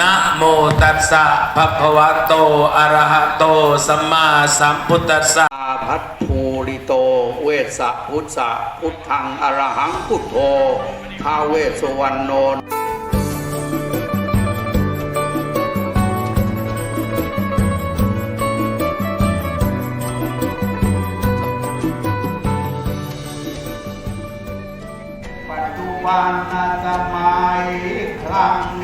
นะโมตัสสะภะคะวะโตอะระหะโตสัมมาสัมพุทธัสสะพัทภูริโต เวสสะพุทธะพุทธังอะระหังพุทโธท้าเวสุวรรณโนปัจจุบันสมัยครั้ง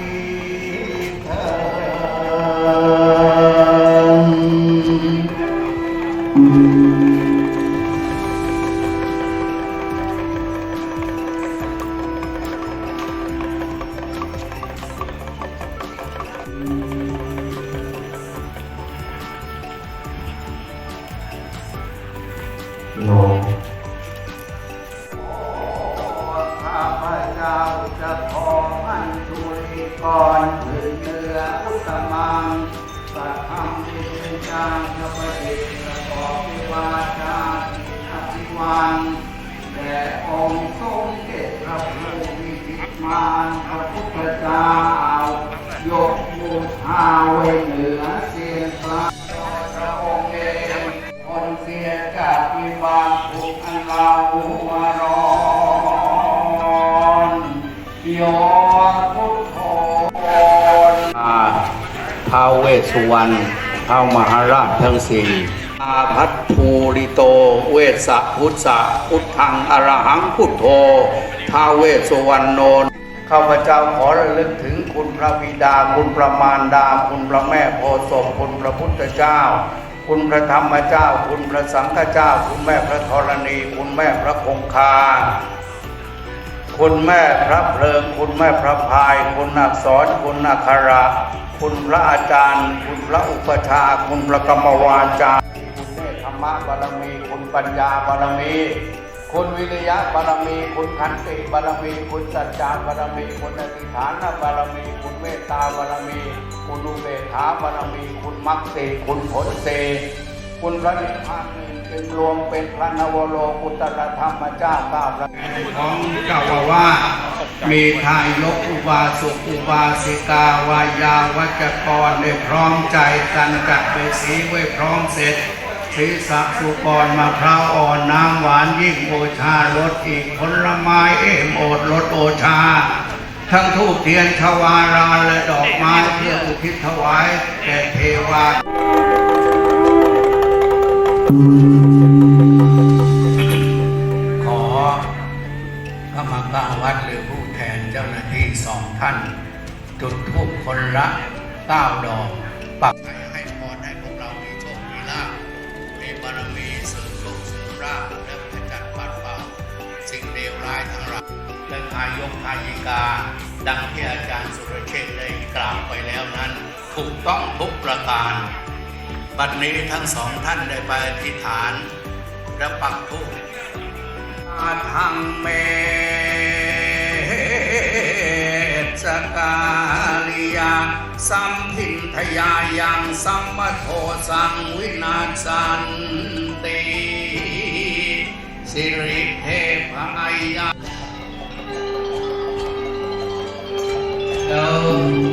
างจะประดิษฐ์ประกอบวิวาจาทิอภิวันแด่องค์ทรงเดชพระผู้มีจิตมานพระพุทธเจ้ายกบูชาไว้เหนือเสียงพระพระองค์เองคนเสียจากวิบากทุกอันเราหัวร้อนโยพุทโธท้าวเวสุวรรณ ท้ามหาราชทั้งสี่อาพัทภูริโต เวสสะพุทธะพุทธังอรหังพุทโธท้าเวสสุวรรณโนข้าพเจ้าขอระลึกถึงคุณพระบิดา คุณพระมารดา คุณพระแม่โพธิ์ศพคุณพระพุทธเจ้า คุณพระธรรมเจ้า คุณพระสังฆเจ้า คุณแม่พระธรณี คุณแม่พระคงคา คุณแม่พระเพลิง คุณแม่พระพาย คุณอักษรคุณอักขระคุณพระอาจารย์ คุณพระอุปชา คุณพระกรรมวาจาคุณเนธธรรมบารมี คุณปัญญาบารมี คุณวิริยะบารมี คุณขันติบารมี คุณสัจจาบารมี คุณอธิฐานบารมี คุณเมตตาบารมี คุณอุเบกขาบารมี คุณมรรคสีคุณผลเส คุณพระนิพพานจึงรวมเป็นพระนวโลกุตรธรรมเจ้าเก้าประของเจ้าอาว่ามีทายกอุบาสกอุบาสิกาวายาวัจกรได้พร้อมใจกันจัดไปสีไว้พร้อมเสร็จศีรษะสุกรมะพร้าวอ่อนน้ำหวานยิ่งโอชารสอีกผลไม้เอมโอดรสโอชา ทั้งทูบเทียนทวาราและดอกไม้เพื่ออุทิศถวายแก่เทวา ขอพระมังกาวัดหรือผู้แทนเจ้าหน้าที่สองท่าน จุดทูบคนละเก้าดอกปักให้พรให้พวกเรามีโชค มีลาภมีบารมีเสริมโชคเสริมราภและขจัดปัดเป่าสิ่งเลวร้ายทั้งหลายและทายกทายิกา ดังที่อาจารย์สุรเชษฐ์ได้กล่าวไปแล้วนั้น ถูกต้องทุกประการ บัดนี้ทั้งสองท่านได้ไปอธิษฐานและปักทุกอาทังเมสกาลิยาสัมพินทยายังสัมมโทสังวินาสันติสิริเทพไอยาเ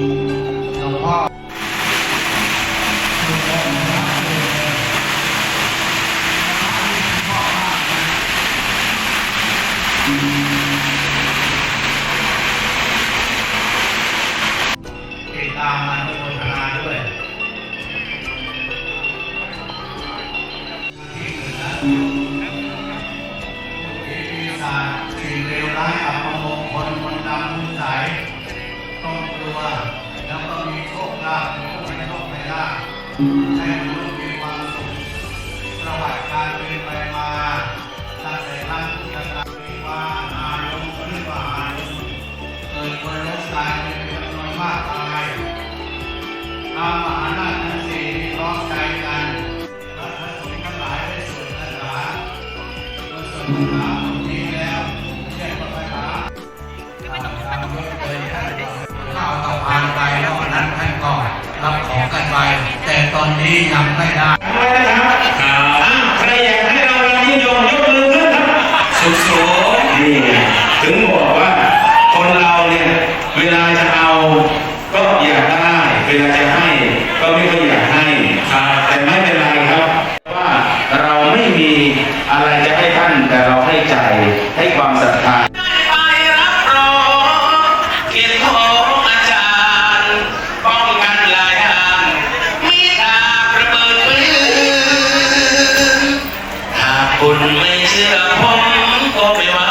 ให้มนุษย์มีความสุขประวัติการเป็นไปมาตั้งแต่ท่านพุทธกาลมีว่าอาลงปริวาอาลงเกิดคนล้มตายเป็นจำนวนมากมายตามมหาราชทั้งสี่ร้อมใจกันและพระสงฆ์ทั้งหลายได้สวดคาถาเมื่อสวดคาถาบทนี้แล้วเรียกว่าคาถาข้าวต่อผ่านไปแล้ววันนั้นท่านก็รับของกันไป แต่ตอนนี้ยังไม่ได้ใครอยากให้เราเรานิยมยกมือขึ้นครับสุดโสนี่ถึงบอกว่า คนเราเนี่ย เวลาจะเอา ก็อยากได้ เวลาจะให้ ก็ไม่ค่อย คุณไม่เชื่อผมก็ไม่ว่า